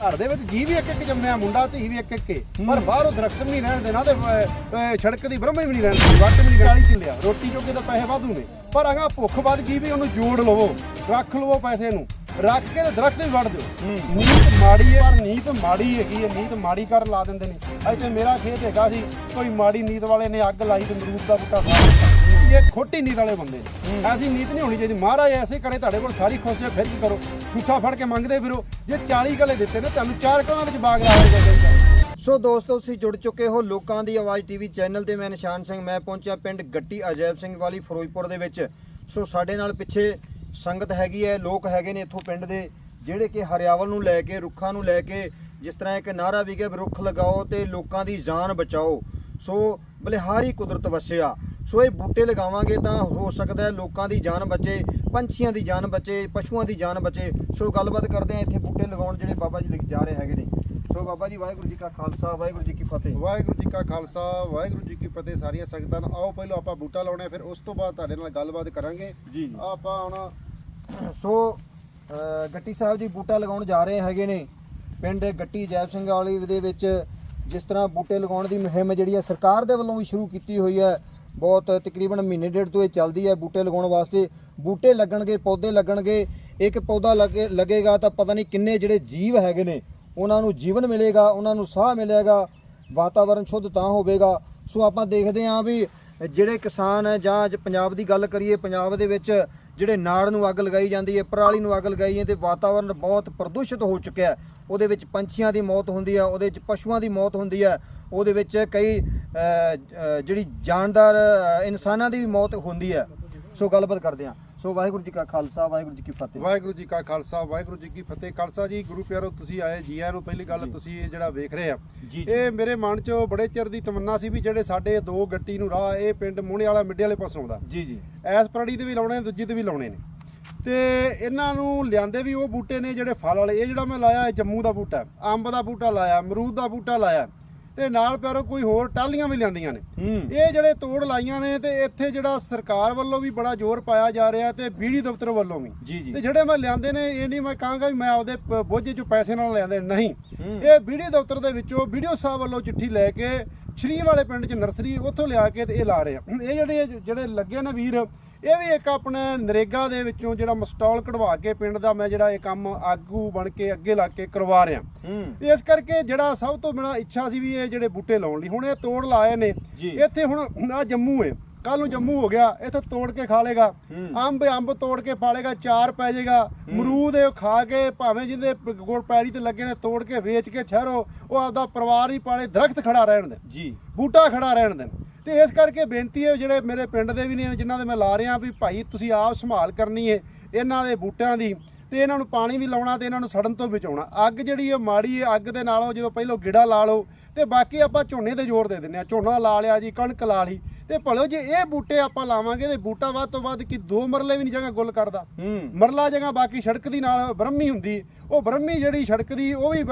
ਘਰ ਦੇ ਵਿੱਚ ਜੀ ਵੀ ਇੱਕ ਇੱਕ ਜੰਮਿਆ ਮੁੰਡਾ ਧੀ ਵੀ ਇੱਕ ਇੱਕ ਏ। ਪਰ ਬਾਹਰੋਂ ਦਰਖਤ ਵੀ ਨਹੀਂ ਰਹਿਣ ਦੇਣਾ ਤੇ ਅਹ, ਅਹ, ਸੜਕ ਦੀ ਬ੍ਰਹਮ ਵੀ ਨਹੀਂ ਰਹਿਣ ਦੇਣੀ ਵੱਟ ਵੀ ਨਹੀਂ ਗਾਲੀ ਚੱਲਿਆ। ਰੋਟੀ ਚੋਕੇ ਤਾਂ ਪੈਸੇ ਵਾਧੂ ਨੇ। ਪਰ ਅਗਾ ਭੁੱਖ ਵੱਧ ਗਈ ਵੀ ਉਹਨੂੰ ਜੋੜ ਲਵੋ ਰੱਖ ਲਵੋ ਪੈਸੇ ਨੂੰ। ਰੱਖ ਕੇ ਤੇ ਦਰਖਤ ਵੀ ਵੱਢ ਦਿਓ। ਨੀਤ ਮਾੜੀ ਹੈ ਪਰ ਨੀਤ ਮਾੜੀ ਹੈਗੀ ਹੈ ਨੀਤ ਮਾੜੀ ਕਰ ਲਾ ਦਿੰਦੇ ਨੇ। ਇੱਥੇ ਮੇਰਾ ਖੇਤ ਹੈਗਾ ਸੀ ਕੋਈ ਮਾੜੀ ਨੀਤ ਵਾਲੇ ਨੇ ਅੱਗ ਲਾਈ ਤੇ ਅਮਰੂਦ ਦਾ ਬੂਟਾ ਸਾੜ ਦਿੱਤਾ ਇਹ ਖੋਟੀ ਨੀਤ ਵਾਲੇ ਬੰਦੇ ਨੇ। ਐਸੀ ਨੀਤ ਨਹੀਂ ਹੋਣੀ ਚਾਹੀਦੀ। ਮਹਾਰਾਜ ਐਸੇ ਕਰੇ, ਤੁਹਾਡੇ ਕੋਲ ਸਾਰੀ ਖੁਸ਼ ਫਿਰ ਕੀ ਕਰੋ? ਝੂਠਾ ਫੜ ਕੇ ਮੰਗਦੇ ਫਿਰੋ। ਜੇ 40 ਗਲੇ ਦਿੱਤੇ ਨੇ, ਤੁਹਾਨੂੰ ਚਾਰ ਕਲਾਂ ਵਿੱਚ ਬਾਗ ਲਾ ਹੋਏਗਾ ਸੋ ਦੋਸਤੋ, ਤੁਸੀਂ ਜੁੜ ਚੁੱਕੇ ਹੋ ਲੋਕਾਂ ਦੀ ਆਵਾਜ਼ ਟੀਵੀ ਚੈਨਲ ਤੇ। ਮੈਂ ਨਿਸ਼ਾਨ ਸਿੰਘ, ਮੈਂ ਪਹੁੰਚਿਆ ਪਿੰਡ ਗੱਟੀ ਅਜੈਬ ਸਿੰਘ ਵਾਲੀ, ਫਿਰੋਜ਼ਪੁਰ ਦੇ ਵਿੱਚ। ਸੋ ਸਾਡੇ ਨਾਲ ਪਿੱਛੇ ਸੰਗਤ ਹੈਗੀ ਹੈ, ਲੋਕ ਹੈਗੇ ਨੇ ਇੱਥੋਂ ਪਿੰਡ ਦੇ, ਜਿਹੜੇ ਕਿ ਹਰਿਆਵਲ ਨੂੰ ਲੈ ਕੇ, ਰੁੱਖਾਂ ਨੂੰ ਲੈ ਕੇ, ਜਿਸ ਤਰ੍ਹਾਂ ਇੱਕ ਨਾਰਾ ਵੀ ਕਿ ਰੁੱਖ ਲਗਾਓ ਤੇ ਲੋਕਾਂ ਦੀ ਜਾਨ ਬਚਾਓ। ਸੋ ਬਲਿਹਾਰੀ ਕੁਦਰਤ ਵਸਿਆ। ਸੋ ਇਹ ਬੂਟੇ ਲਗਾਵਾਂਗੇ ਤਾਂ ਹੋ ਸਕਦਾ ਹੈ ਲੋਕਾਂ ਦੀ ਜਾਨ ਬਚੇ ਪੰਛੀਆਂ ਦੀ ਜਾਨ ਬਚੇ ਪਸ਼ੂਆਂ ਦੀ ਜਾਨ ਬਚੇ। ਸੋ ਗੱਲਬਾਤ ਕਰਦੇ ਆ ਇੱਥੇ ਬੂਟੇ ਲਗਾਉਣ ਜਿਹੜੇ ਬਾਬਾ ਜੀ ਜਾ ਰਹੇ ਹੈਗੇ ਨੇ। ਸੋ ਬਾਬਾ ਜੀ ਵਾਹਿਗੁਰੂ ਜੀ ਕਾ ਖਾਲਸਾ ਵਾਹਿਗੁਰੂ ਜੀ ਕੀ ਫਤਿਹ। ਵਾਹਿਗੁਰੂ ਜੀ ਕਾ ਖਾਲਸਾ ਵਾਹਿਗੁਰੂ ਜੀ ਕੀ ਫਤਿਹ ਸਾਰੀਆਂ ਸੰਗਤਾਂ ਨੂੰ। ਆਓ ਪਹਿਲਾਂ ਆਪਾਂ ਬੂਟਾ ਲਾਉਣਾ ਫਿਰ ਉਸ ਤੋਂ ਬਾਅਦ ਤੁਹਾਡੇ ਨਾਲ ਗੱਲਬਾਤ ਕਰਾਂਗੇ। ਜੀ। ਆਪਾਂ ਹੁਣ ਸੋ ਗੱਟੀ ਸਾਹਿਬ ਜੀ ਬੂਟਾ ਲਗਾਉਣ ਜਾ ਰਹੇ ਹੈਗੇ ਨੇ। ਪਿੰਡ ਗੱਟੀ ਜੈਬ ਸਿੰਘ ਵਾਲੀ ਦੇ ਵਿੱਚ ਜਿਸ ਤਰ੍ਹਾਂ ਬੂਟੇ ਲਗਾਉਣ ਦੀ ਮੁਹਿੰਮ ਜਿਹੜੀ ਹੈ ਸਰਕਾਰ ਦੇ ਵੱਲੋਂ ਵੀ ਸ਼ੁਰੂ ਕੀਤੀ ਹੋਈ ਹੈ। ਬਹੁਤ ਤਕਰੀਬਨ ਮਹੀਨੇ ਡੇਢ ਤੋਂ ਇਹ ਚੱਲਦੀ ਹੈ ਬੂਟੇ ਲਗਾਉਣ ਵਾਸਤੇ। ਬੂਟੇ ਲੱਗਣਗੇ, ਪੌਦੇ ਲੱਗਣਗੇ, ਇੱਕ ਪੌਦਾ ਲੱਗੇ, ਲੱਗੇਗਾ ਤਾਂ ਪਤਾ ਨਹੀਂ ਕਿੰਨੇ ਜਿਹੜੇ ਜੀਵ ਹੈਗੇ ਨੇ, ਉਹਨਾਂ ਨੂੰ ਜੀਵਨ ਮਿਲੇਗਾ, ਉਹਨਾਂ ਨੂੰ ਸਾਹ ਮਿਲੇਗਾ ਵਾਤਾਵਰਣ ਸ਼ੁੱਧ ਤਾਂ ਹੋਵੇਗਾ। ਸੋ ਆਪਾਂ ਦੇਖਦੇ ਹਾਂ ਵੀ ਜਿਹੜੇ ਕਿਸਾਨ ਹੈ, ਜਾਂ ਅੱਜ ਪੰਜਾਬ ਦੀ ਗੱਲ ਕਰੀਏ, ਪੰਜਾਬ ਦੇ ਵਿੱਚ ਜਿਹੜੇ ਨਾੜ ਨੂੰ ਅੱਗ ਲਗਾਈ ਜਾਂਦੀ ਹੈ, ਪਰਾਲੀ ਨੂੰ ਅੱਗ ਲਗਾਈ ਜਾਂਦੀ ਹੈ, ਤੇ ਵਾਤਾਵਰਣ ਬਹੁਤ ਪ੍ਰਦੂਸ਼ਿਤ ਹੋ ਚੁੱਕਿਆ ਉਹਦੇ ਵਿੱਚ ਪੰਛੀਆਂ ਦੀ ਮੌਤ ਹੁੰਦੀ ਹੈ, ਉਹਦੇ ਵਿੱਚ ਪਸ਼ੂਆਂ ਦੀ ਮੌਤ ਹੁੰਦੀ ਹੈ, ਉਹਦੇ ਵਿੱਚ ਕਈ ਜਿਹੜੀ ਜਾਨਦਾਰ ਇਨਸਾਨਾਂ ਦੀ ਵੀ ਮੌਤ ਹੁੰਦੀ ਹੈ। ਸੋ ਗੱਲਬਾਤ ਕਰਦੇ ਹਾਂ। ਸੋ ਵਾਹਿਗੁਰੂ ਜੀ ਕਾ ਖਾਲਸਾ ਵਾਹਿਗੁਰੂ ਜੀ ਕੀ ਫਤਿਹ। ਵਾਹਿਗੁਰੂ ਜੀ ਕਾ ਖਾਲਸਾ ਵਾਹਿਗੁਰੂ ਜੀ ਕੀ ਫਤਿਹ। ਖਾਲਸਾ ਜੀ ਗੁਰੂ ਪਿਆਰੋ ਤੁਸੀਂ ਆਏ ਜੀ ਆਇਆਂ ਨੂੰ ਪਹਿਲੀ ਗੱਲ। ਤੁਸੀਂ ਇਹ ਜਿਹੜਾ ਵੇਖ ਰਹੇ ਆ। ਇਹ ਮੇਰੇ ਮਨ 'ਚ ਬੜੇ ਚਿਰ ਦੀ ਤਮੰਨਾ ਸੀ ਵੀ ਜਿਹੜੇ ਸਾਡੇ ਦੋ ਗੱਟੀ ਨੂੰ ਰਾਹ ਇਹ ਪਿੰਡ ਮੋਹਣੇ ਵਾਲਾ ਮਿੱਡੇ ਵਾਲੇ ਪਾਸੋਂ ਆਉਂਦਾ। ਜੀ ਜੀ। ਐਸ ਪਰੜੀ ਦੇ ਵੀ ਲਾਉਣੇ ਨੇ ਦੂਜੀ ਤੇ ਵੀ ਲਾਉਣੇ ਨੇ। ਤੇ ਇਹਨਾਂ ਨੂੰ ਲਿਆਂਦੇ ਵੀ ਉਹ ਬੂਟੇ ਨੇ ਜਿਹੜੇ ਫਲ ਵਾਲੇ। ਇਹ ਜਿਹੜਾ ਮੈਂ ਲਾਇਆ ਇਹ ਜੰਮੂ ਦਾ ਬੂਟਾ ਅੰਬ ਦਾ ਬੂਟਾ ਲਾਇਆ ਅਮਰੂਦ ਦਾ ਬੂਟਾ ਲਾਇਆ। ਤੇ ਨਾਲ ਪਿਆਰੋ ਕੋਈ ਹੋਰ ਟਾਲੀਆਂ ਵੀ ਲਿਆਂਦੀਆਂ ਨੇ। ਇਹ ਜਿਹੜੇ ਤੋੜ ਲਾਈਆਂ ਨੇ ਤੇ ਇੱਥੇ ਜਿਹੜਾ ਸਰਕਾਰ ਵੱਲੋਂ ਵੀ ਬੜਾ ਜ਼ੋਰ ਪਾਇਆ ਜਾ ਰਿਹਾ ਤੇ ਬੀੜੀ ਦਫ਼ਤਰ ਵੱਲੋਂ ਵੀ। ਤੇ ਜਿਹੜੇ ਮੈਂ ਲਿਆਂਦੇ ਨੇ ਇਹ ਨਹੀਂ ਮੈਂ ਕਹਾਂਗਾ ਵੀ ਮੈਂ ਆਪਦੇ ਬੋਝੇ ਚੋਂ ਪੈਸੇ ਨਾਲ ਲਿਆਂਦੇ ਨਹੀਂ। ਇਹ ਬੀੜੀ ਦਫ਼ਤਰ ਦੇ ਵਿੱਚੋਂ ਵੀਡੀਓ ਸਾਹਿਬ ਵੱਲੋਂ ਚਿੱਠੀ ਲੈ ਕੇ ਸ਼੍ਰੀ ਵਾਲੇ ਪਿੰਡ 'ਚ ਨਰਸਰੀ ਉੱਥੋਂ ਲਿਆ ਕੇ ਤੇ ਇਹ ਲਾ ਰਹੇ ਆ। ਇਹ ਜਿਹੜੇ ਜਿਹੜੇ ਲੱਗੇ ਨੇ ਵੀਰ ਇਹ ਵੀ ਇੱਕ ਆਪਣੇ ਨਰੇਗਾ ਦੇ ਵਿੱਚੋਂ ਜਿਹੜਾ ਮਸਟਾਲ ਕਢਵਾ ਕੇ ਪਿੰਡ ਦਾ ਮੈਂ ਜਿਹੜਾ ਇਹ ਕੰਮ ਆਗੂ ਬਣ ਕੇ ਅੱਗੇ ਲਾ ਕੇ ਕਰਵਾ ਰਿਹਾ। ਹੂੰ। ਇਸ ਕਰਕੇ ਜਿਹੜਾ ਸਭ ਤੋਂ ਮੇਰਾ ਇੱਛਾ ਸੀ ਵੀ ਇਹ ਜਿਹੜੇ ਬੂਟੇ ਲਾਉਣ ਲਈ ਹੁਣ ਇਹ ਤੋੜ ਲਾਏ ਨੇ। ਇੱਥੇ ਹੁਣ ਆ ਜੰਮੂ ਏ ਕੱਲ ਨੂੰ ਜੰਮੂ ਹੋ ਗਿਆ ਇੱਥੇ ਤੋੜ ਕੇ ਖਾ ਲੇਗਾ। ਹੂੰ। ਅੰਬ ਅੰਬ ਤੋੜ ਕੇ ਪਾ ਲੇਗਾ ਚਾਰ ਪੈ ਜਾਏਗਾ ਅਮਰੂਦ ਇਹ ਖਾ ਕੇ ਭਾਵੇਂ ਜਿਹਦੇ ਪ- ਗੁੜ ਪੈੜੀ ਤੇ ਲੱਗੇ ਨੇ ਤੋੜ ਕੇ ਵੇਚ ਕੇ ਸ਼ਹਿਰੋਂ ਉਹ ਆਪਦਾ ਪਰਿਵਾਰ ਹੀ ਪਾਲੇ ਦਰਖਤ ਖੜਾ ਰਹਿਣ ਦੇ ਜੀ। ਬੂਟਾ ਖੜਾ ਰਹਿਣ ਦੇਣ। ਤੇ ਇਸ ਕਰਕੇ ਬੇਨਤੀ ਹੈ ਜਿਹੜੇ ਮੇਰੇ ਪਿੰਡ ਦੇ ਵੀ ਨੇ ਜਿਨ੍ਹਾਂ ਦੇ ਮੈਂ ਲਾ ਰਿਹਾ ਵੀ ਭਾਈ ਤੁਸੀਂ ਆਪ ਸੰਭਾਲ ਕਰਨੀ ਹੈ ਇਹਨਾਂ ਦੇ ਬੂਟਿਆਂ ਦੀ ਤੇ ਇਹਨਾਂ ਨੂੰ ਪਾਣੀ ਵੀ ਲਾਉਣਾ ਤੇ ਇਹਨਾਂ ਨੂੰ ਸੜਨ ਤੋਂ ਬਚਾਉਣਾ। ਅੱਗ ਜਿਹੜੀ ਹੈ ਮਾੜੀ ਹੈ ਅੱਗ ਦੇ ਨਾਲੋਂ ਜਦੋਂ ਪਹਿਲਾਂ ਗਿੜਾ ਲਾ ਲਓ ਤੇ ਬਾਕੀ ਆਪਾਂ ਝੋਨੇ ਤੇ ਜ਼ੋਰ ਦੇ ਦਿੰਦੇ ਆ ਝੋਨਾ ਲਾ ਲਿਆ ਜੀ ਕਣਕ ਲਾ ਲਈ ਤੇ ਭਲੋ ਜੇ ਇਹ ਬੂਟੇ ਆਪਾਂ ਲਾਵਾਂਗੇ ਤੇ ਬੂਟਾ ਵੱਧ ਤੋਂ ਵੱਧ ਕੀ ਦੋ ਮਰਲੇ ਵੀ ਨਹੀਂ ਜਗ੍ਹਾ ਗੁੱਲ ਕਰਦਾ। ਮਰਲਾ ਜਗ੍ਹਾ ਬਾਕੀ ਸੜਕ ਦੀ ਨਾਲ ਬ੍ਰਹਮੀ ਹੁੰਦੀ ਉਹ ਬ੍ਰਹਮੀ ਜਿਹੜੀ ਸੜਕ ਦੀ ਉਹ ਵੀ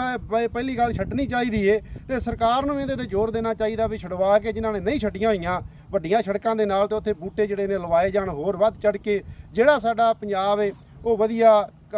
ਪਹਿਲੀ ਗੱਲ ਛੱਡਣੀ ਚਾਹੀਦੀ ਏ ਤੇ ਸਰਕਾਰ ਨੂੰ ਇਹਦੇ ਤੇ ਜ਼ੋਰ ਦੇਣਾ ਚਾਹੀਦਾ ਵੀ ਛਡਵਾ ਕੇ ਜਿਨ੍ਹਾਂ ਨੇ ਨਹੀਂ ਛੱਡੀਆਂ ਹੋਈਆਂ ਵੱਡੀਆਂ ਸੜਕਾਂ ਦੇ ਨਾਲ ਤੇ ਉੱਥੇ ਬੂਟੇ ਜਿਹੜੇ ਨੇ ਲਵਾਏ ਜਾਣ ਹੋਰ ਵੱਧ ਚੜ ਕੇ ਜਿਹੜਾ ਸਾਡਾ ਪੰਜਾਬ ਏ ਉਹ ਵਧੀਆ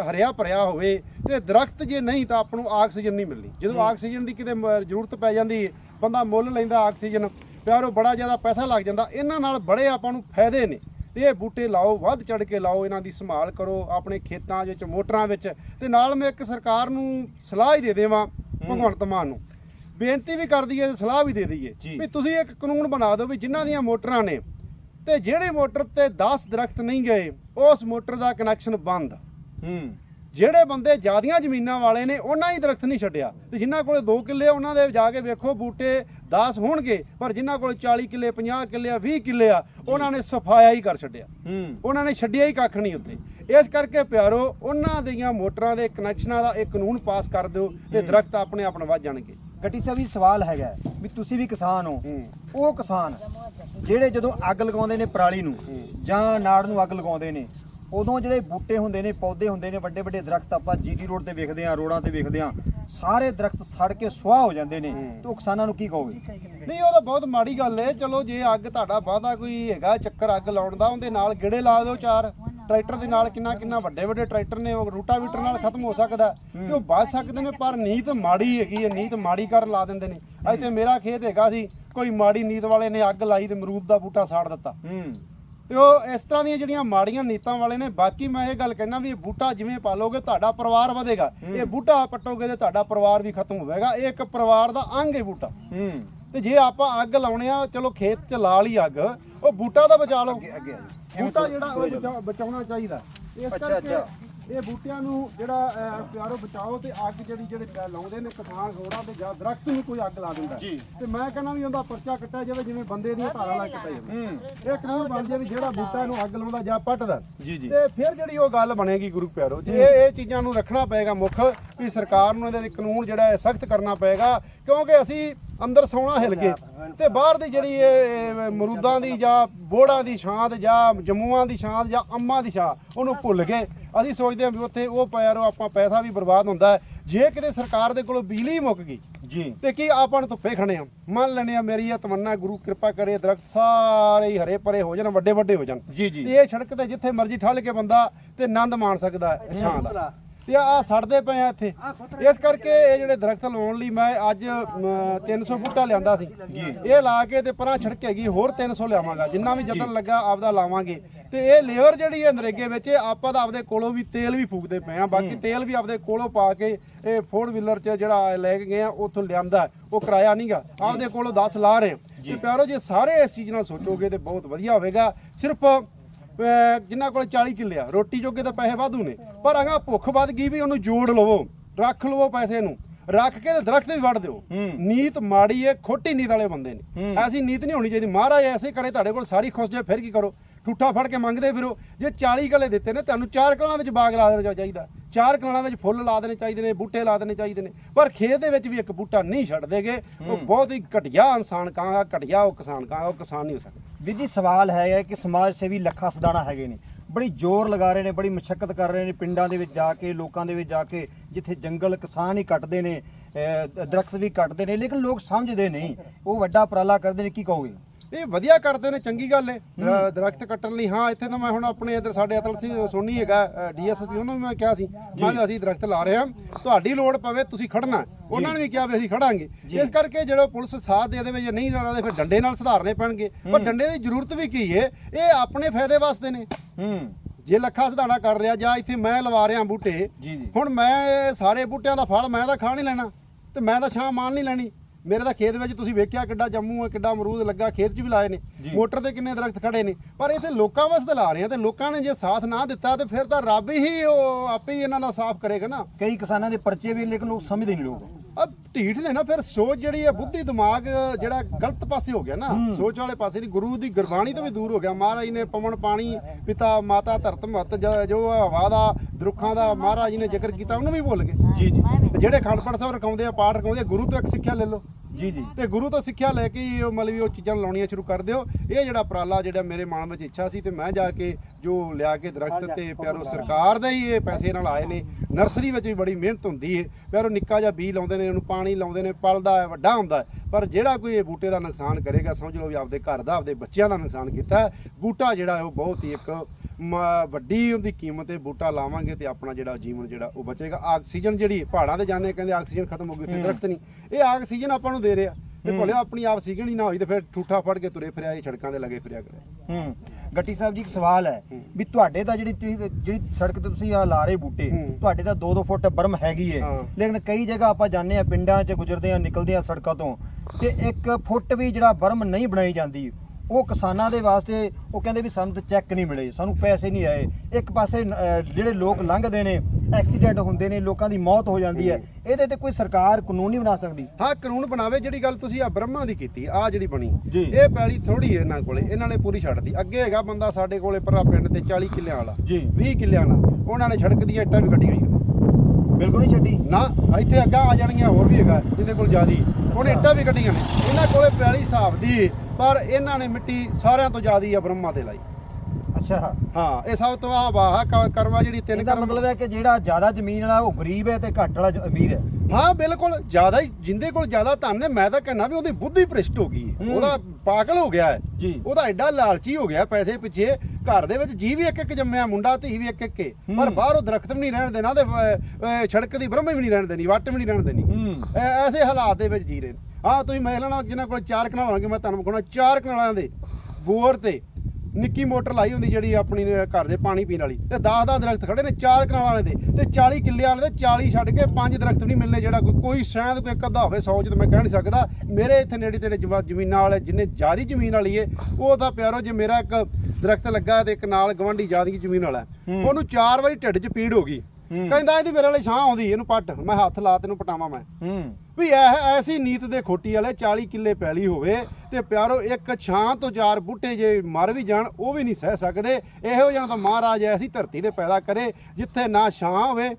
ਹਰਿਆ ਭਰਿਆ ਹੋਵੇ ਤੇ ਦਰਖਤ ਜੇ ਨਹੀਂ ਤਾਂ ਆਪਾਂ ਨੂੰ ਆਕਸੀਜਨ ਨਹੀਂ ਮਿਲਣੀ। ਜਦੋਂ ਆਕਸੀਜਨ ਦੀ ਕਿਤੇ ਜ਼ਰੂਰਤ ਪੈ ਜਾਂਦੀ ਬੰਦਾ ਮੁੱਲ ਲੈਂਦਾ ਆਕਸੀਜਨ ਪਿਆਰੋ ਬੜਾ ਜ਼ਿਆਦਾ ਪੈਸਾ ਲੱਗ ਜਾਂਦਾ ਇਹਨਾਂ ਨਾਲ ਬੜੇ ਆਪਾਂ ਨੂੰ ਫਾਇਦੇ ਨੇ। ਤੇ ਇਹ ਬੂਟੇ ਲਾਓ ਵੱਧ ਚੜ ਕੇ ਲਾਓ ਇਹਨਾਂ ਦੀ ਸੰਭਾਲ ਕਰੋ ਆਪਣੇ ਖੇਤਾਂ ਵਿੱਚ ਮੋਟਰਾਂ ਵਿੱਚ। ਤੇ ਨਾਲ ਮੈਂ ਇੱਕ ਸਰਕਾਰ ਨੂੰ ਸਲਾਹ ਹੀ ਦੇ ਦੇਵਾਂ ਭਗਵੰਤ ਮਾਨ ਨੂੰ। ਬੇਨਤੀ ਵੀ ਕਰ ਦਈਏ ਤੇ ਸਲਾਹ ਵੀ ਦੇ ਦਈਏ। ਵੀ ਤੁਸੀਂ ਇੱਕ ਕਾਨੂੰਨ ਬਣਾ ਦਿਓ ਵੀ ਜਿਨ੍ਹਾਂ ਦੀਆਂ ਮੋਟਰਾਂ ਨੇ ਤੇ ਜਿਹੜੇ ਮੋਟਰ ਤੇ 10 ਦਰਖਤ ਨਹੀਂ ਗਏ ਉਸ ਮੋਟਰ ਦਾ ਕਨੈਕਸ਼ਨ ਬੰਦ। ਹੂੰ। ਜਿਹੜੇ ਬੰਦੇ ਜਿਆਦੀਆਂ ਜ਼ਮੀਨਾਂ ਵਾਲੇ ਨੇ ਉਹਨਾਂ ਹੀ ਦਰਖਤ ਨਹੀਂ ਛੱਡਿਆ। ਤੇ ਜਿਨ੍ਹਾਂ ਕੋਲੇ 2 ਕਿੱਲੇ ਉਹਨਾਂ ਦੇ ਜਾ ਕੇ ਵੇਖੋ ਬੂਟੇ 10 ਹੋਣਗੇ ਪਰ ਜਿਨ੍ਹਾਂ ਕੋਲ 40 ਕਿੱਲੇ 50 ਕਿੱਲੇ ਆ 20 ਕਿੱਲੇ ਆ ਉਹਨਾਂ ਨੇ ਸਫਾਇਆ ਹੀ ਕਰ ਛੱਡਿਆ। ਉਹਨਾਂ ਨੇ ਛੱਡਿਆ ਹੀ ਕੱਖ ਨਹੀਂ ਉੱਥੇ ਇਸ ਕਰਕੇ ਪਿਆਰੋ ਉਹਨਾਂ ਦੀਆਂ ਮੋਟਰਾਂ ਦੇ ਕਨੈਕਸ਼ਨਾਂ ਦਾ ਇੱਕ ਕਾਨੂੰਨ ਪਾਸ ਕਰ ਦਿਓ ਤੇ ਦਰਖਤ ਆਪਣੇ ਆਪ ਵੱਧ ਜਾਣਗੇ। ਗੱਟੀ ਸਾਹਿਬ ਜੀ ਸਵਾਲ ਹੈਗਾ ਵੀ ਤੁਸੀਂ ਵੀ ਕਿਸਾਨ ਹੋ। ਉਹ ਕਿਸਾਨ ਜਿਹੜੇ ਜਦੋਂ ਅੱਗ ਲਗਾਉਂਦੇ ਨੇ ਪਰਾਲੀ ਨੂੰ। ਜਾਂ ਨਾੜ ਨੂੰ ਅੱਗ ਲਗਾਉਂਦੇ ਨੇ ਉਦੋਂ ਜਿਹੜੇ ਬੂਟੇ ਹੁੰਦੇ ਨੇ ਪੌਦੇ ਹੁੰਦੇ ਨੇ ਵੱਡੇ ਵੱਡੇ ਦਰਖਤ ਆਪਾਂ ਜੀਟੀ ਰੋਡ ਤੇ ਵੇਖਦੇ ਆ ਰੋਡਾਂ ਤੇ ਵੇਖਦੇ ਆ ਸਾਰੇ ਦਰਖਤ ਸੜ ਕੇ ਸੁਆਹ ਹੋ ਜਾਂਦੇ ਨੇ। ਤੇ ਕਿਸਾਨਾਂ ਨੂੰ ਕੀ ਕਹੋਗੇ? ਨਹੀਂ ਉਹ ਤਾਂ ਬਹੁਤ ਮਾੜੀ ਗੱਲ ਏ ਚਲੋ ਜੇ ਅੱਗ ਤੁਹਾਡਾ ਵਾਦਾ ਕੋਈ ਹੈਗਾ ਚੱਕਰ ਅੱਗ ਲਾਉਣ ਦਾ ਉਹਦੇ ਨਾਲ ਗੇੜੇ ਲਾ ਦਿਓ ਚਾਰ। ਟਰੈਕਟਰ ਦੇ ਨਾਲ ਕਿੰਨਾ ਕਿੰਨਾ ਵੱਡੇ ਵੱਡੇ ਟਰੈਕਟਰ ਨੇ ਉਹ ਰੂਟਾਵੀਟਰ ਨਾਲ ਖਤਮ ਹੋ ਸਕਦਾ। ਤੇ ਉਹ ਬਚ ਸਕਦੇ ਨੇ ਪਰ ਨੀਤ ਮਾੜੀ ਹੈਗੀ ਹੈ ਨੀਤ ਮਾੜੀ ਕਰਨ ਲਾ ਦਿੰਦੇ ਨੇ। ਅੱਜ ਤੇ ਮੇਰਾ ਖੇਤ ਹੈਗਾ ਸੀ ਕੋਈ ਮਾੜੀ ਨੀਤ ਵਾਲੇ ਨੇ ਅੱਗ ਲਾਈ ਤੇ ਅਮਰੂਦ ਦਾ ਬੂਟਾ ਸਾੜ ਦਿੱਤਾ। ਹੂੰ। ਤੇ ਉਹ ਇਸ ਤਰ੍ਹਾਂ ਦੀਆਂ ਜਿਹੜੀਆਂ ਮਾੜੀਆਂ ਨੀਤਾਂ ਵਾਲੇ ਨੇ ਬਾਕੀ ਮੈਂ ਇਹ ਗੱਲ ਕਹਿਣਾ ਵੀ ਇਹ ਬੂਟਾ ਜਿਵੇਂ ਪਾਲੋਗੇ ਤੁਹਾਡਾ ਪਰਿਵਾਰ ਵਧੇਗਾ। ਇਹ ਬੂਟਾ ਪੱਟੋਗੇ ਤੇ ਤੁਹਾਡਾ ਪਰਿਵਾਰ ਵੀ ਖਤਮ ਹੋਵੇਗਾ। ਇਹ ਇੱਕ ਪਰਿਵਾਰ ਦਾ ਅੰਗ ਹੈ ਬੂਟਾ। ਤੇ ਜੇ ਆਪਾਂ ਅੱਗ ਲਾਉਣੇ ਆ ਚਲੋ ਖੇਤ 'ਚ ਲਾ ਲਈ ਅੱਗ ਉਹ ਬੂਟਾ ਤਾਂ ਬਚਾ ਲਓ। ਬੂਟਾ ਜਿਹੜਾ ਉਹ ਬਚਾਉਣਾ ਚਾਹੀਦਾ। ਇਸ ਕਰਕੇ। ਇਹ ਬੂਟਿਆਂ ਨੂੰ ਜਿਹੜਾ ਪਿਆਰੋ ਬਚਾਓ ਤੇ ਅੱਗ ਜਿਹੜੀ ਜਿਹੜੇ ਲ- ਲਾਉਂਦੇ ਨੇ ਕਿਸਾਨ ਰੋੜਾਂ ਤੇ ਜਾਂ ਦਰਖਤ ਨੂੰ ਕੋਈ ਅੱਗ ਲਾ ਦਿੰਦਾ। ਤੇ ਮੈਂ ਕਹਿੰਦਾ ਵੀ ਉਹਦਾ ਪਰਚਾ ਕੱਟਿਆ ਜਾਵੇ ਜਿਵੇਂ ਬੰਦੇ ਦੀਆਂ ਧਾਰਾਂ ਨਾਲ ਕੱਟਿਆ ਜਾਵੇ। ਇਹ ਕਾਨੂੰਨ ਬਣ ਜਾਵੇ ਵੀ ਜਿਹੜਾ ਬੂਟਾ ਨੂੰ ਅੱਗ ਲਾਉਂਦਾ ਜਾਂ ਪੱਟਦਾ। ਤੇ ਫਿਰ ਜਿਹੜੀ ਉਹ ਗੱਲ ਬਣੇਗੀ ਗੁਰੂ ਪਿਆਰੋ ਜੇ ਇਹ ਇਹ ਚੀਜ਼ਾਂ ਨੂੰ ਰੱਖਣਾ ਪਏਗਾ ਮੁੱਖ ਵੀ ਸਰਕਾਰ ਨੂੰ ਇਹਦੇ ਕਾਨੂੰਨ ਜਿਹੜਾ ਹੈ ਸਖਤ ਕਰਨਾ ਪਏਗਾ ਕਿਉਂਕਿ ਅਸੀਂ ਅੰਦਰ ਸੌਣਾ ਹਿਲ ਗਏ ਤੇ ਬਾਹਰ ਦੀ ਜਿਹੜੀ ਇਹ ਮਰੂਦਾਂ ਦੀ ਜਾਂ ਬੋੜਾਂ ਦੀ ਛਾਂ ਜਾਂ ਜੰਮੂਆਂ ਦੀ ਛਾਂ ਜਾਂ ਅੰਮਾਂ ਦੀ ਛਾਂ ਉਹਨੂੰ ਭੁੱਲ ਗਏ। ਅਸੀਂ ਸੋਚਦੇ ਹਾਂ ਵੀ ਉੱਥੇ ਉਹ ਪਿਆਰੋ ਆਪਾਂ ਪੈਸਾ ਵੀ ਬਰਬਾਦ ਹੁੰਦਾ ਜੇ ਕਿਤੇ ਸਰਕਾਰ ਦੇ ਕੋਲੋਂ ਬਿਜਲੀ ਮੁੱਕ ਗਈ ਜੀ। ਤੇ ਕੀ ਆਪਾਂ ਨੂੰ ਧੁੱਪੇ ਖਣੇ ਆ ਮੰਨ ਲੈਣੇ ਆ ਮੇਰੀ ਇਹ ਤਮੰਨਾ ਗੁਰੂ ਕਿਰਪਾ ਕਰੇ ਦਰਖਤ ਸਾਰੇ ਹੀ ਹਰੇ ਭਰੇ ਹੋ ਜਾਣ ਵੱਡੇ ਵੱਡੇ ਹੋ ਜਾਣ। ਜੀ ਜੀ। ਇਹ ਸੜਕ ਤੇ ਜਿੱਥੇ ਮਰਜ਼ੀ ਠੱਲ ਕੇ ਬੰਦਾ ਤੇ ਆਨੰਦ ਮਾਣ ਸਕਦਾ ਹੈ ਛਾਂ ਦਾ। ਤੇ ਆ ਸੜਦੇ ਪਏ ਆ ਇੱਥੇ। ਇਸ ਕਰਕੇ ਇਹ ਜਿਹੜੇ ਦਰਖਤ ਲਾਉਣ ਲਈ ਮੈਂ ਅੱਜ ਅਮ, 300 ਬੂਟਾ ਲਿਆਂਦਾ ਸੀ। ਇਹ ਲਾ ਕੇ ਤੇ ਪਰਾਂ ਛੜਕ ਹੈਗੀ ਹੋਰ 300 ਲਿਆਵਾਂਗਾ। ਜਿੰਨਾ ਵੀ ਜਤਨ ਲੱਗਾ ਆਪਦਾ ਲਾਵਾਂਗੇ। ਤੇ ਇਹ ਲੇਬਰ ਜਿਹੜੀ ਹੈ ਨਰੇਗੇ ਵਿੱਚ ਇਹ ਆਪਾਂ ਤਾਂ ਆਪਦੇ ਕੋਲੋਂ ਵੀ ਤੇਲ ਵੀ ਫੂਕਦੇ ਪਏ ਆ। ਬਾਕੀ ਤੇਲ ਵੀ ਆਪਦੇ ਕੋਲੋਂ ਪਾ ਕੇ ਇਹ ਫੋਰ ਵੀਲਰ 'ਚ ਜਿਹੜਾ ਲੈ ਕੇ ਗਏ ਆ ਉੱਥੋਂ ਲਿਆਂਦਾ ਉਹ ਕਿਰਾਇਆ ਨਹੀਂਗਾ ਆਪਦੇ ਕੋਲੋਂ 10 ਲਾ ਰਹੇ ਆ ਤੇ ਪਿਆਰੋ ਜੇ ਸਾਰੇ ਇਸ ਚੀਜ਼ ਨਾਲ ਸੋਚੋਗੇ ਤੇ ਬਹੁਤ ਵਧੀਆ ਹੋਵੇਗਾ। ਸਿਰਫ ਅਹ ਜਿਨ੍ਹਾਂ ਕੋਲ 40 ਕਿੱਲੇ ਆ ਰੋਟੀ ਜੋਗੇ ਤਾਂ ਪੈਸੇ ਵਾਧੂ ਨੇ। ਪਰ ਅਗਾ ਭੁੱਖ ਵੱਧ ਗਈ ਵੀ ਉਹਨੂੰ ਜੋੜ ਲਵੋ ਰੱਖ ਲਵੋ ਪੈਸੇ ਨੂੰ। ਰੱਖ ਕੇ ਤੇ ਦਰਖਤ ਵੀ ਵੱਢ ਦਿਓ। ਨੀਤ ਮਾੜੀ ਏ ਖੋਟੀ ਨੀਤ ਵਾਲੇ ਬੰਦੇ ਨੇ। ਐਸੀ ਨੀਤ ਨਹੀਂ ਹੋਣੀ ਚਾਹੀਦੀ। ਮਹਾਰਾਜ ਐਸੇ ਕਰੇ ਤੁਹਾਡੇ ਕੋਲ ਸਾਰੀ ਖੁਸ਼ ਜੇ ਫਿਰ ਕੀ ਕਰੋ? ਠੂਠਾ ਫੜ ਕੇ ਮੰਗਦੇ ਫਿਰੋ। ਜੇ 40 ਕਿੱਲੇ ਦਿੱਤੇ ਨੇ ਤੁਹਾਨੂੰ ਚਾਰ ਕਲਾਂ ਵਿੱਚ ਬਾਗ ਲਾ ਦੇਣਾ ਚਾਹੀਦਾ। ਚਾਰ ਕਲਾਂ ਵਿੱਚ ਫੁੱਲ ਲਾ ਦੇਣੇ ਚਾਹੀਦੇ ਨੇ ਬੂਟੇ ਲਾ ਦੇਣੇ ਚਾਹੀਦੇ ਨੇ। ਪਰ ਖੇਤ ਦੇ ਵਿੱਚ ਵੀ ਇੱਕ ਬੂਟਾ ਨਹੀਂ ਛੱਡ ਦੇਗੇ। ਉਹ ਬਹੁਤ ਹੀ ਘਟੀਆ ਇਨਸਾਨ ਕਹਾਂਗਾ ਘਟੀਆ ਉਹ ਕਿਸਾਨ ਕਹਾਂਗਾ ਉਹ ਕਿਸਾਨ ਨਹੀਂ ਹੋ ਸਕਦਾ। ਵੀਰ ਜੀ ਸਵਾਲ ਹੈ ਕਿ ਸਮਾਜ ਸੇਵੀ ਲੱਖਾ ਸਦਾਣਾ ਹੈਗੇ ਨੇ। ਬੜੀ ਜ਼ੋਰ ਲਗਾ ਰਹੇ ਨੇ, ਬੜੀ ਮਸ਼ੱਕਤ ਕਰ ਰਹੇ ਨੇ ਪਿੰਡਾਂ ਦੇ ਵਿੱਚ ਜਾ ਕੇ, ਲੋਕਾਂ ਦੇ ਵਿੱਚ ਜਾ ਕੇ, ਜਿੱਥੇ ਜੰਗਲ ਕਿਸਾਨ ਹੀ ਕੱਟਦੇ ਨੇ ਦਰਖਤ ਵੀ ਕੱਟਦੇ ਨੇ, ਲੇਕਿਨ ਲੋਕ ਸਮਝਦੇ ਨਹੀਂ। ਉਹ ਵੱਡਾ ਉਪਰਾਲਾ ਕਰਦੇ ਨੇ, ਕੀ ਕਹੋਗੇ? ਇਹ ਵਧੀਆ ਕਰਦੇ ਨੇ ਚੰਗੀ ਗੱਲ ਏ। ਦਰ- ਦਰਖਤ ਕੱਟਣ ਲਈ ਹਾਂ ਇੱਥੇ ਤਾਂ ਮੈਂ ਹੁਣ ਆਪਣੇ ਇੱਧਰ ਸਾਡੇ ਅਤਲ ਸਿੰਘ ਸੋਨੀ ਹੈਗਾ ਡੀਐਸਪੀ ਉਹਨਾਂ ਨੂੰ ਮੈਂ ਕਿਹਾ ਸੀ ਮੈਂ ਵੀ ਅਸੀਂ ਦਰਖਤ ਲਾ ਰਹੇ ਹਾਂ ਤੁਹਾਡੀ ਲੋੜ ਪਵੇ ਤੁਸੀਂ ਖੜਨਾ। ਹੈ। ਉਹਨਾਂ ਨੇ ਵੀ ਕਿਹਾ ਵੀ ਅਸੀਂ ਖੜਾਂਗੇ। ਇਸ ਕਰਕੇ ਜਿਹੜਾ ਪੁਲਿਸ ਸਾਥ ਦੇ ਦੇਵੇ ਜੇ ਨਹੀਂ ਜਾਣਾ ਤੇ ਫਿਰ ਡੰਡੇ ਨਾਲ ਸੁਧਾਰਨੇ ਪੈਣਗੇ। ਪਰ ਡੰਡੇ ਦੀ ਜ਼ਰੂਰਤ ਵੀ ਕੀ ਏ? ਇਹ ਆਪਣੇ ਫਾਇਦੇ ਵਾਸਤੇ ਨੇ। ਹੂੰ। ਜੇ ਲੱਖਾ ਸੁਧਾਰਨਾ ਕਰ ਰਿਹਾ ਜਾਂ ਇੱਥੇ ਮੈਂ ਲਵਾ ਰਿਹਾ ਬੂਟੇ ਜੀ ਜੀ। ਹੁਣ ਮੈਂ ਇਹ ਸਾਰੇ ਬੂਟਿਆਂ ਦਾ ਫਲ ਮੈਂ ਤਾਂ ਖਾ ਨਹੀਂ ਲੈਣਾ ਤੇ ਮੈਂ ਤਾਂ ਛਾਂ ਮਾਣ ਨਹੀਂ ਲੈਣੀ। ਮੇਰੇ ਤਾਂ ਖੇਤ ਵਿੱਚ ਤੁਸੀਂ ਵੇਖਿਆ ਕਿੱਡਾ ਜੰਮੂ ਹੈ ਕਿੱਡਾ ਅਮਰੂਦ ਲੱਗਾ ਖੇਤ 'ਚ ਵੀ ਲਾਏ ਨੇ। ਮੋਟਰ ਤੇ ਕਿੰਨੇ ਦਰਖਤ ਖੜੇ ਨੇ। ਪਰ ਇੱਥੇ ਲੋਕਾਂ ਵਾਸਤੇ ਲਾ ਰਹੇ ਆ ਤੇ ਲੋਕਾਂ ਨੇ ਜੇ ਸਾਥ ਨਾ ਦਿੱਤਾ ਤੇ ਫਿਰ ਤਾਂ ਰੱਬ ਹੀ ਉਹ ਆਪੇ ਹੀ ਇਹਨਾਂ ਦਾ ਸਾਫ਼ ਕਰੇਗਾ ਨਾ। ਕਈ ਕਿਸਾਨਾਂ ਦੇ ਪਰਚੇ ਵੀ ਲੇਕਿਨ ਲੋਕ ਸਮਝਦੇ ਨਹੀਂ ਲੋਕ। ਅਬ ਢੀਠ ਨੇ ਨਾ ਫਿਰ ਸੋਚ ਜਿਹੜੀ ਹੈ ਬੁੱਧੀ ਦਿਮਾਗ ਜਿਹੜਾ ਗਲਤ ਪਾਸੇ ਹੋ ਗਿਆ ਨਾ। ਸੋਚ ਵਾਲੇ ਪਾਸੇ ਨਹੀਂ ਗੁਰੂ ਦੀ ਗੁਰਬਾਣੀ ਤੋਂ ਵੀ ਦੂਰ ਹੋ ਗਿਆ। ਮਹਾਰਾਜ ਨੇ ਪਵਨ ਪਾਣੀ ਪਿਤਾ ਮਾਤਾ ਧਰਤ ਮਤ ਜ- ਜੋ ਹਵਾ ਦਾ ਦਰੁੱਖਾਂ ਦਾ ਮਹਾਰਾਜ ਨੇ ਜ਼ਿਕਰ ਕੀਤਾ ਉਹਨੂੰ ਵੀ ਭੁੱਲ ਗਏ। ਜੀ ਜੀ। ਤੇ ਜਿਹੜੇ ਖੰਡ ਪਾਠ ਸਾਹਿਬ ਰਖਾਉਂਦੇ ਆ ਪਾਠ ਰਖਾਉਂਦੇ ਆ ਗੁਰੂ ਤੋਂ ਇੱਕ ਸਿੱਖਿਆ ਲੈ ਲਓ। ਜੀ ਜੀ। ਤੇ ਗੁਰੂ ਤੋਂ ਸਿੱਖਿਆ ਲੈ ਕੇ ਹੀ ਉਹ ਮਤਲਬ ਵੀ ਉਹ ਚੀਜ਼ਾਂ ਲਾਉਣੀਆਂ ਸ਼ੁਰੂ ਕਰ ਦਿਓ। ਇਹ ਜਿਹੜਾ ਉਪਰਾਲਾ ਜਿਹੜਾ ਮੇਰੇ ਮਨ ਵਿੱਚ ਇੱਛਾ ਸੀ ਤੇ ਮੈਂ ਜਾ ਕੇ ਜੋ ਲਿਆ ਕੇ ਦਰਖਤ ਤੇ ਪਿਆਰੋ ਸਰਕਾਰ ਦੇ ਹੀ ਇਹ ਪੈਸੇ ਨਾਲ ਆਏ ਨੇ। ਨਰਸਰੀ ਵਿੱਚ ਵੀ ਬੜੀ ਮਿਹਨਤ ਹੁੰਦੀ ਹੈ ਪਿਆਰੋ ਨਿੱਕਾ ਜਿਹਾ ਬੀਜ ਲਾਉਂਦੇ ਨੇ ਉਹਨੂੰ ਪਾਣੀ ਲਾਉਂਦੇ ਨੇ ਪਲਦਾ ਹੈ ਵੱਡਾ ਹੁੰਦਾ। ਪਰ ਜਿਹੜਾ ਕੋਈ ਇਹ ਬੂਟੇ ਦਾ ਨੁਕਸਾਨ ਕਰੇਗਾ ਸਮਝ ਲਓ ਵੀ ਆਪਦੇ ਘਰ ਦਾ ਆਪਦੇ ਬੱਚਿਆਂ ਦਾ ਨੁਕਸਾਨ ਕੀਤਾ। ਬੂਟਾ ਜਿਹੜਾ ਉਹ ਬਹੁਤ ਹੀ ਇੱਕ ਵੱਡੀ ਉਹਦੀ ਕੀਮਤ ਹੈ ਬੂਟਾ ਲਾਵਾਂਗੇ ਤੇ ਆਪਣਾ ਜਿਹੜਾ ਜੀਵਨ ਜਿਹੜਾ ਉਹ ਬਚੇਗਾ। ਆਕਸੀਜਨ ਜਿਹੜੀ ਪਹਾੜਾਂ ਤੇ ਜਾਂਦੇ ਕਹਿੰਦੇ ਆਕਸੀਜਨ ਖਤਮ ਹੋ ਗਈ ਉੱਥੇ ਦਰਖਤ ਨਹੀਂ। ਇਹ ਆਕਸੀਜਨ ਆਪਾਂ ਨੂੰ ਦੇ ਰਿਹਾ। ਤੇ ਭਲਿਆ ਆਪਣੀ ਆਪ ਸੀਗਣ ਹੀ ਨਾ ਹੋਈ ਤੇ ਫਿਰ ਠੂਠਾ ਫੜ ਕੇ ਤੁਰੇ ਫਿਰਿਆ ਇਹ ਸੜਕਾਂ ਦੇ ਲੱਗੇ ਫਿਰਿਆ ਕਰੇ। ਹੂੰ। ਗੱਟੀ ਸਾਹਿਬ ਜੀ ਇੱਕ ਸਵਾਲ ਹੈ ਵੀ ਤੁਹਾਡੇ ਤਾਂ ਜਿਹੜੀ ਤੁਸੀਂ- ਜਿਹੜੀ ਸੜਕ ਤੇ ਤੁਸੀਂ ਆ ਲਾ ਰਹੇ ਬੂਟੇ। ਤੁਹਾਡੇ ਤਾਂ 2-2 ਫੁੱਟ ਬਰਮ ਹੈਗੀ ਹੈ ਹਾਂ। ਲੇਕਿਨ ਕਈ ਜਗ੍ਹਾ ਆਪਾਂ ਜਾਂਦੇ ਆ ਪਿੰਡਾਂ 'ਚ ਗੁਜ਼ਰਦੇ ਆ ਨਿਕਲਦੇ ਆ ਸੜਕਾਂ ਤੋਂ ਤੇ 1 ਫੁੱਟ ਵੀ ਜਿਹੜਾ ਬਰਮ ਨਹੀਂ ਬਣਾਈ ਜਾਂਦੀ। ਉਹ ਕਿਸਾਨਾਂ ਦੇ ਵਾਸਤੇ ਉਹ ਕਹਿੰਦੇ ਵੀ ਸਾਨੂੰ ਤਾਂ ਚੈੱਕ ਨਹੀਂ ਮਿਲੇ ਸਾਨੂੰ ਪੈਸੇ ਨਹੀਂ ਆਏ। ਇੱਕ ਪਾਸੇ ਅਹ, ਜਿਹੜੇ ਲੋਕ ਲੰਘਦੇ ਨੇ ਐਕਸੀਡੈਂਟ ਹੁੰਦੇ ਨੇ ਲੋਕਾਂ ਦੀ ਮੌਤ ਹੋ ਜਾਂਦੀ ਹੈ। ਇਹਦੇ ਤੇ ਕੋਈ ਸਰਕਾਰ ਕਾਨੂੰਨ ਨਹੀਂ ਬਣਾ ਸਕਦੀ। ਹਾਂ ਕਾਨੂੰਨ ਬਣਾਵੇ ਜਿਹੜੀ ਗੱਲ ਤੁਸੀਂ ਆ ਬ੍ਰਹਮਾ ਦੀ ਕੀਤੀ ਆ ਜਿਹੜੀ ਬਣੀ। ਜੀ। ਇਹ ਪੈਲੀ ਥੋੜੀ ਹੈ ਇਹਨਾਂ ਕੋਲੇ ਇਹਨਾਂ ਨੇ ਪੂਰੀ ਛੱਡਦੀ ਅੱਗੇ ਹੈਗਾ ਬੰਦਾ ਸਾਡੇ ਕੋਲੇ ਪਰਾ ਪਿੰਡ ਤੇ 40 ਕਿੱਲਿਆਂ ਵਾਲਾ ਜੀ। 20 ਕਿੱਲਿਆਂ ਵਾਲਾ। ਉਹਨਾਂ ਨੇ ਸੜਕ ਦੀਆਂ ਇੱਟਾਂ ਵੀ ਕੱਢੀਆਂ ਹੋਈਆਂ। ਬਿਲਕੁਲ ਨਹੀਂ ਛੱਡੀ। ਨਾ ਇੱਥੇ ਅੱਗਾ ਆ ਜਾਣਗੀਆਂ ਹੋਰ ਵੀ ਹੈਗਾ ਜਿਹਦੇ ਕੋਲ ਜ਼ਿਆਦੀ। ਉਹਨੇ ਇੱਟਾਂ ਵੀ ਕੱਢੀਆਂ ਨੇ। ਇਹਨਾਂ ਕੋਲੇ ਪੈਲੀ ਹਿਸਾਬ ਦੀ ਪਰ ਇਹਨਾਂ ਨੇ ਮਿੱਟੀ ਸਾਰਿਆਂ ਤੋਂ ਜ਼ਿਆਦੀ ਆ ਬ੍ਰਹਮਾ ਤੇ ਲਾਈ। ਅੱਛਾ। ਹਾਂ ਇਹ ਸਭ ਤੋਂ ਆ ਵਾਹ ਕਰਵਾ ਜਿਹੜੀ ਤਿੰਨ ਇਹਦਾ ਕਰਮ ਮਤਲਬ ਹੈ ਕਿ ਜਿਹੜਾ ਜ਼ਿਆਦਾ ਜ਼ਮੀਨ ਵਾਲਾ ਉਹ ਗਰੀਬ ਹੈ ਤੇ ਘੱਟ ਵਾਲਾ ਅਮੀਰ ਹੈ? ਹਾਂ ਬਿਲਕੁਲ ਜ਼ਿਆਦਾ ਹੀ ਜਿੰਦੇ ਕੋਲ ਜ਼ਿਆਦਾ ਧਨ ਹੈ ਮੈਂ ਤਾਂ ਕਹਿੰਦਾ ਵੀ ਉਹਦੀ ਬੁੱਧੀ ਭ੍ਰਿਸ਼ਟ ਹੋ ਗਈ। ਹੂੰ। ਉਹਦਾ ਪਾਗਲ ਹੋ ਗਿਆ ਹੈ। ਜੀ। ਉਹਦਾ ਐਡਾ ਲਾਲਚੀ ਹੋ ਗਿਆ ਪੈਸੇ ਪਿੱਛੇ। ਘਰ ਦੇ ਵਿੱਚ ਜੀ ਵੀ ਇੱਕ ਇੱਕ ਜੰਮਿਆ ਮੁੰਡਾ ਧੀ ਵੀ ਇੱਕ ਇੱਕ ਏ। ਪਰ। ਬਾਹਰੋਂ ਦਰਖਤ ਵੀ ਨਹੀਂ ਰਹਿਣ ਦੇਣਾ ਤੇ ਸੜਕ ਦੀ ਬ੍ਰਹਮ ਵੀ ਨਹੀਂ ਰਹਿਣ ਦੇਣੀ ਵੱਟ ਵੀ ਨਹੀਂ ਰਹਿਣ ਦੇਣੀ ਐਸੇ ਹਾਲਾਤ ਦੇ ਵਿੱਚ ਜੀ ਰਹੇ ਨੇ ਹਾਂ ਤੁਸੀਂ ਮੈਂ ਲੈਣਾ ਜਿਨ੍ਹਾਂ ਕੋਲ ਚਾਰ ਕਨਾਲ ਹੋਣਗੇ ਮੈਂ ਤੁਹਾਨੂੰ ਕਹਣਾ ਚਾਰ ਕਨਾਲਾਂ ਦੇ ਬੋਰ ਤੇ ਨਿੱਕੀ ਮੋਟਰ ਲਾਈ ਹੁੰਦੀ ਜਿਹੜੀ ਆਪਣੀ ਨੇ ਘਰ ਦੇ ਪਾਣੀ ਪੀਣ ਵਾਲੀ ਤੇ 10 10 ਦਰਖਤ ਖੜੇ ਨੇ ਚਾਰ ਕਨਾਲਾਂ ਵਾਲੇ ਦੇ ਤੇ 40 ਕਿੱਲੇ ਵਾਲੇ ਦੇ 40 ਛੱਡ ਕੇ ਪੰਜ ਦਰਖਤ ਵੀ ਨਹੀਂ ਮਿਲਨੇ ਜਿਹੜਾ ਕੋਈ ਕੋਈ ਸ਼ਾਇਦ ਕੋਈ ਇੱਕ ਅੱਧਾ ਹੋਵੇ 100 ਚ ਤਾਂ ਮੈਂ ਕਹਿ ਨਹੀਂ ਸਕਦਾ ਮੇਰੇ ਇੱਥੇ ਨੇੜੇ ਤੇੜੇ ਜਮਾ- ਜ਼ਮੀਨਾਂ ਵਾਲੇ ਜਿੰਨੇ ਜ਼ਿਆਦੀ ਜ਼ਮੀਨ ਵਾਲੀ ਏ ਉਹ ਤਾਂ ਪਿਆਰੋ ਜੇ ਮੇਰਾ ਇੱਕ ਦਰਖਤ ਲੱਗਾ ਤੇ ਇੱਕ ਨਾਲ ਗਵੰਡੀ ਜ਼ਿਆਦੀ ਜ਼ਮੀਨ ਵਾਲਾ। ਉਹਨੂੰ ਚਾਰ ਵਾਰੀ ਢਿੱਡ 'ਚ ਪੀੜ ਹੋ ਗਈ। ਕਹਿੰਦਾ ਇਹਦੀ ਮੇਰੇ ਵਾਲੇ ਛਾਂ ਆਉਂਦੀ ਇਹਨੂੰ ਪੱਟ। ਮੈਂ ਹੱਥ ਲਾ ਤੈਨੂੰ ਪਟਾਵਾਂ ਮੈਂ। ਹੂੰ। ਵੀ ਇਹ ਐਸੀ ਨੀਤ ਦੇ ਖੋਟੀ ਵਾਲੇ 40 ਕਿੱਲੇ ਪੈਲੀ ਹੋਵੇ ਤੇ ਪਿਆਰੋ ਇੱਕ ਛਾਂ ਤੋਂ ਚਾਰ ਬੂਟੇ ਜੇ ਮਰ ਵੀ ਜਾਣ ਉਹ ਵੀ ਨਹੀਂ ਸਹਿ ਸਕਦੇ। ਇਹੋ ਜਿਹਾ ਤਾਂ ਮਹਾਰਾਜ ਐਸੀ ਧਰਤੀ ਤੇ ਪੈਦਾ ਕਰੇ ਜਿੱਥੇ ਨਾ ਛਾਂ ਹੋਵੇ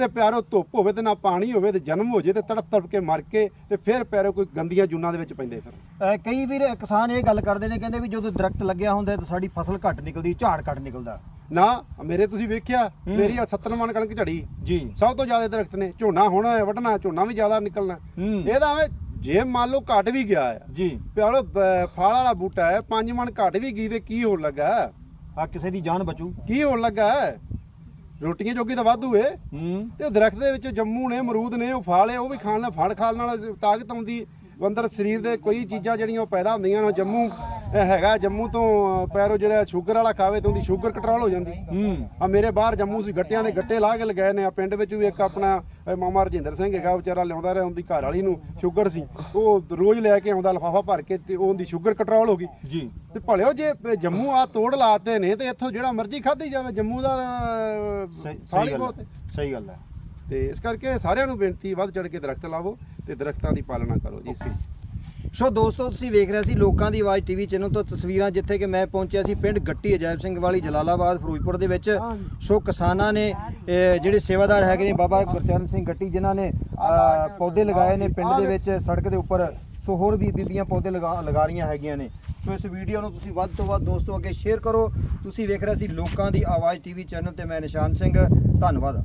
ਤੇ ਪਿਆਰੋ ਧੁੱਪ ਹੋਵੇ ਤੇ ਨਾ ਪਾਣੀ ਹੋਵੇ ਤੇ ਜਨਮ ਹੋ ਜੇ ਤੇ ਤੜਪ ਤੜਪ ਕੇ ਮਰ ਕੇ ਤੇ ਫਿਰ ਪਿਆਰੋ ਕੋਈ ਗੰਦੀਆਂ ਜੂਨਾਂ ਦੇ ਵਿੱਚ ਪੈਂਦੇ ਫਿਰ ਅਹ ਕਈ ਵੀਰ ਕਿਸਾਨ ਇਹ ਗੱਲ ਕਰਦੇ ਨੇ ਕਹਿੰਦੇ ਵੀ ਜਦੋਂ ਦਰਖਤ ਲੱਗਿਆ ਹੁੰਦਾ ਤਾਂ ਸਾਡੀ ਫਸਲ ਘੱਟ ਨਿਕਲਦੀ ਝਾੜ ਘੱਟ ਨਿਕਲਦਾ। ਨਾ ਮੇਰੇ ਤੁਸੀਂ ਵੇਖਿਆ ਹੂੰ। ਮੇਰੀ ਆ 70 ਮਣ ਕਣਕ ਝੜੀ। ਜੀ। ਸਭ ਤੋਂ ਜ਼ਿਆਦਾ ਦਰਖਤ ਨੇ ਝੋਨਾ ਹੋਣਾ ਹੈ ਵੱਢਣਾ ਝੋਨਾ ਵੀ ਜ਼ਿਆਦਾ ਨਿਕਲਣਾ। ਹੂੰ। ਇਹਦਾ ਐਵੇਂ ਜੇ ਮੰਨ ਲਓ ਘਟ ਵੀ ਗਿਆ ਆ। ਜੀ। ਪਿਆਲੋ ਫਲ ਵਾਲਾ ਬੂਟਾ ਹੈ ਪੰਜ ਮਣ ਘਟ ਵੀ ਗਈ ਤੇ ਕੀ ਹੋਣ ਲੱਗਾ? ਹੈ? ਆ ਕਿਸੇ ਦੀ ਜਾਨ ਬਚੂ। ਕੀ ਹੋਣ ਲੱਗਾ? ਹੈ? ਰੋਟੀਆਂ ਜੋਗੀ ਤਾਂ ਵਾਧੂ ਏ। ਹੂੰ। ਤੇ ਉਹ ਦਰਖਤ ਦੇ ਵਿੱਚ ਜੰਮੂ ਨੇ ਅਮਰੂਦ ਨੇ ਉਹ ਫਲ ਏ ਉਹ ਵੀ ਖਾਣ ਨਾਲ ਫਲ ਖਾਣ ਨਾਲ ਤਾਕਤ ਆਉਂਦੀ ਅੰਦਰ ਸਰੀਰ ਦੇ ਕੋਈ ਚੀਜ਼ਾਂ ਜਿਹੜੀਆਂ ਉਹ ਪੈਦਾ ਹੁੰਦੀਆਂ ਨੇ ਜੰਮੂ। ਹੈਗਾ ਜੰਮੂ ਤੋਂ ਪੈਰੋ ਜਿਹੜਾ ਸ਼ੂਗਰ ਵਾਲਾ ਖਾਵੇ ਤੇ ਉਹਦੀ ਸ਼ੂਗਰ ਕੰਟਰੋਲ ਹੋ ਜਾਂਦੀ। ਹੂੰ। ਆ ਮੇਰੇ ਬਾਹਰ ਜੰਮੂ ਸੀ ਗੱਟਿਆਂ ਦੇ ਗੱਟੇ ਲਾ ਕੇ ਲਗਾਏ ਨੇ। ਆ ਪਿੰਡ ਵਿੱਚ ਵੀ ਇੱਕ ਆਪਣਾ ਮਾਮਾ ਰਜਿੰਦਰ ਸਿੰਘ ਹੈਗਾ ਵਿਚਾਰਾ ਲਿਆਉਂਦਾ ਰਿਹਾ ਉਹਦੀ ਘਰ ਵਾਲੀ ਨੂੰ ਸ਼ੂਗਰ ਸੀ। ਉਹ ਰੋਜ਼ ਲੈ ਕੇ ਆਉਂਦਾ ਲਫਾਫਾ ਭਰ ਕੇ ਤੇ ਉਹਦੀ ਸ਼ੂਗਰ ਕੰਟਰੋਲ ਹੋ ਗਈ। ਜੀ। ਤੇ ਭਲਿਓ ਜੇ ਜੰਮੂ ਆ ਤੋੜ ਲਾਤੇ ਨੇ ਤੇ ਇੱਥੋਂ ਜਿਹੜਾ ਮਰਜ਼ੀ ਖਾਧੀ ਜਾਵੇ ਜੰਮੂ ਦਾ ਸਹੀ ਗੱਲ। ਸਹੀ ਗੱਲ ਹੈ। ਤੇ ਇਸ ਕਰਕੇ ਸਾਰਿਆਂ ਨੂੰ ਬੇਨਤੀ ਵੱਧ ਚੜ ਕੇ ਦਰਖਤ ਲਾਵੋ ਤੇ ਦਰਖਤਾਂ ਦੀ ਪਾਲਣਾ ਕਰੋ ਜੀ। ਸੋ ਦੋਸਤੋ, ਤੁਸੀਂ ਵੇਖ ਰਹੇ ਸੀ ਲੋਕਾਂ ਦੀ ਆਵਾਜ਼ ਟੀਵੀ ਚੈਨਲ ਤੋਂ ਤਸਵੀਰਾਂ, ਜਿੱਥੇ ਕਿ ਮੈਂ ਪਹੁੰਚਿਆ ਸੀ ਪਿੰਡ ਗੱਟੀ ਅਜੈਬ ਸਿੰਘ ਵਾਲੀ, ਜਲਾਲਾਬਾਦ, ਫਿਰੋਜ਼ਪੁਰ ਦੇ ਵਿੱਚ। ਸੋ ਕਿਸਾਨਾਂ ਨੇ ਜਿਹੜੇ ਸੇਵਾਦਾਰ ਹੈਗੇ ਨੇ, ਬਾਬਾ ਗੁਰਚਰਨ ਸਿੰਘ ਗੱਟੀ, ਜਿਨ੍ਹਾਂ ਨੇ ਪੌਦੇ ਲਗਾਏ ਨੇ ਪਿੰਡ ਦੇ ਵਿੱਚ, ਸੜਕ ਦੇ ਉੱਪਰ। ਸੋ ਹੋਰ ਵੀ ਬੀਬੀਆਂ ਪੌਦੇ ਲਗਾ ਲਗਾ ਰਹੀਆਂ ਹੈਗੀਆਂ ਨੇ। ਸੋ ਇਸ ਵੀਡੀਓ ਨੂੰ ਤੁਸੀਂ ਵੱਧ ਤੋਂ ਵੱਧ ਦੋਸਤੋ ਅੱਗੇ ਸ਼ੇਅਰ ਕਰੋ। ਤੁਸੀਂ ਵੇਖ ਰਹੇ ਸੀ ਲੋਕਾਂ ਦੀ ਆਵਾਜ਼ ਟੀਵੀ ਚੈਨਲ ਤੇ ਮੈਂ ਨਿਸ਼ਾਨ ਸਿੰਘ। ਧੰਨਵਾਦ।